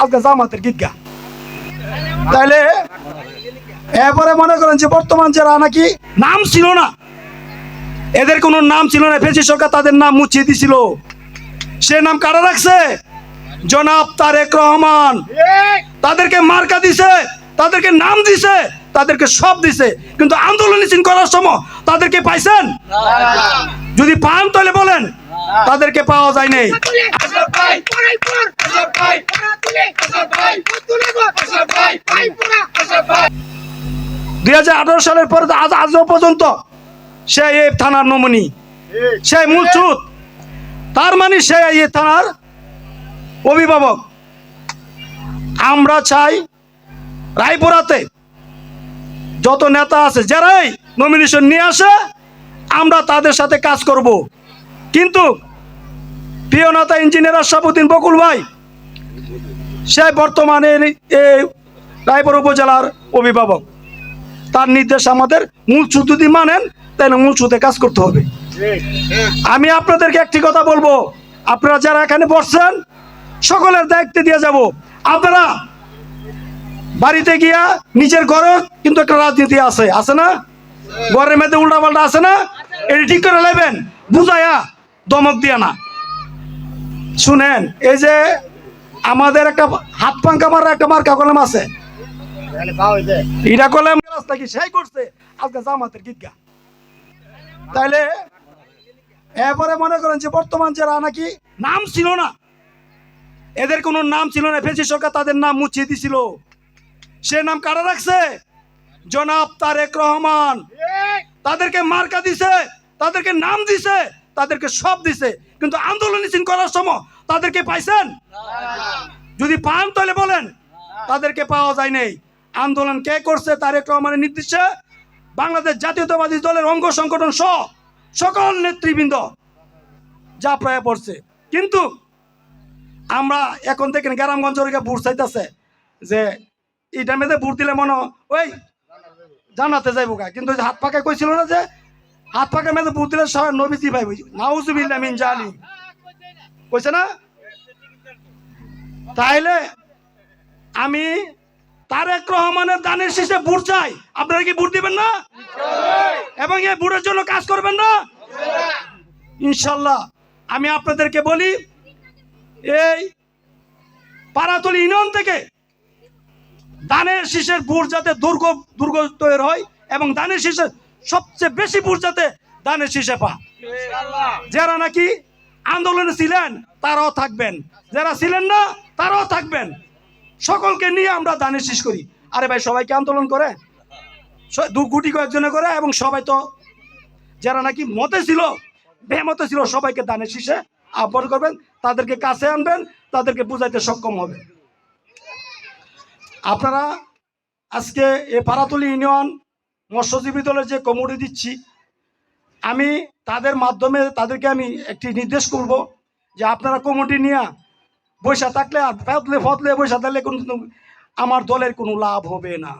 আজকে জামাতের গীত গা তাইলে এরপরে মনে করেন যে বর্তমান যারা নাকি নাম ছিল না এদের কোনো নাম ছিল না। ফেসি সরকার তাদের নাম মুছিয়ে দিছিল। সে নাম কারা রাখছে? জনাব তারেক রহমান। তাদেরকে মার্কা দিছে তাদেরকে নাম দিছে তাদেরকে সব দিছে। কিন্তু আন্দোলন করার সময় তাদেরকে পাইছেন? যদি পান তাহলে বলেন। তাদেরকে পাওয়া যায় নাই। দুই সালের পরে আজ আজও পর্যন্ত সে এই থানার নমনি। সে মূল চুত তার মানে সে এই থানার অভিভাবক। আমরা চাই রায়পুরাতে যত নেতা আছে, যারাই নমিনেশন নিয়ে আসে, আমরা তাদের সাথে কাজ করব। কিন্তু প্রিয় নেতা ইঞ্জিনিয়ার আশরাফুদ্দিন বকুল ভাই, সে বর্তমানে এই রায়পুর উপজেলার অভিভাবক। তার নির্দেশ আমাদের মূল যদি মানেন, তাহলে মূল সুদে কাজ করতে হবে। আমি আপনাদেরকে একটি কথা বলব। আপনারা যারা এখানে বসছেন, সকলের দায়িত্ব দিয়ে যাব। আপনারা বাড়িতে গিয়া নিজের ঘরে কিন্তু একটা রাজনীতি আছে আছে না? ঘরের মধ্যে উল্টা পাল্টা আছে না? এটি ঠিক করে নেবেন বুঝায়া দমক দিয়া না। শুনেন, এই যে আমাদের একটা হাত পাঙ্কা মারা একটা মার্কা কলম আছে। এটা কলম রাস্তা কি সেই করছে? আজকে জামাতের গীত গা। তাইলে এরপরে মনে করেন যে বর্তমান যারা নাকি নাম ছিল না, এদের কোনো নাম ছিল না। ফেসি সরকার তাদের নাম মুছিয়ে দিছিল। সে নাম কারা রাখছে? জনাব তারেক রহমান। তাদেরকে মার্কা দিছে, তাদেরকে নাম দিছে। তাদেরকে সব দিছে। কিন্তু আন্দোলন মিছিল করার সময় তাদেরকে পাইছেন? যদি পান তাহলে বলেন, তাদেরকে পাওয়া যায় নাই। আন্দোলন কে করছে তার তারেক রহমানের নির্দেশে? বাংলাদেশ জাতীয়তাবাদী দলের অঙ্গ সংগঠন সহ সকল নেতৃবৃন্দ যা প্রায় পড়ছে। কিন্তু আমরা এখন থেকে গ্রামগঞ্জ বুট চাইতেছে যে এটা মেয়েদে বুট দিলে মনে ওই জানাতে যাইব কিন্তু হাত পাকা কইছিল না যে হাত পাকা মেয়েদে বুট দিলে নবীজি ভাই নাউজুবিল্লাহ মিন জালি কইছে না? তাইলে আমি তারেক রহমানের দানের শেষে বুট চাই। আপনারা কি বুট দিবেন না? এবং এই বুটের জন্য কাজ করবেন না? ইনশাল্লাহ। আমি আপনাদেরকে বলি, এই পাড়াতলি ইউনিয়ন থেকে দানের শীষের বুট যাতে দুর্গ দুর্গ তৈরি হয় এবং দানের শীষের সবচেয়ে বেশি যাতে দানের শীষে পা যারা নাকি আন্দোলনে ছিলেন, তারাও থাকবেন। যারা ছিলেন না, তারাও থাকবেন। সকলকে নিয়ে আমরা দানের শীষ করি। আরে ভাই, সবাইকে আন্দোলন করে। দু গুটি কয়েকজনে করে এবং সবাই তো যারা নাকি মতে ছিল, বেমতে ছিল, সবাইকে দানের শীষে আহ্বান করবেন। তাদেরকে কাছে আনবেন, তাদেরকে বুঝাইতে সক্ষম হবে আপনারা আজকে এ পাড়াতলি ইউনিয়ন মৎস্যজীবী দলের যে কমিটি দিচ্ছি, আমি তাদের মাধ্যমে তাদেরকে আমি একটি নির্দেশ করব যে আপনারা কমিটি নিয়ে বৈশা থাকলে আর ফতলে ফতলে বৈশা থাকলে কোনো আমার দলের কোনো লাভ হবে না।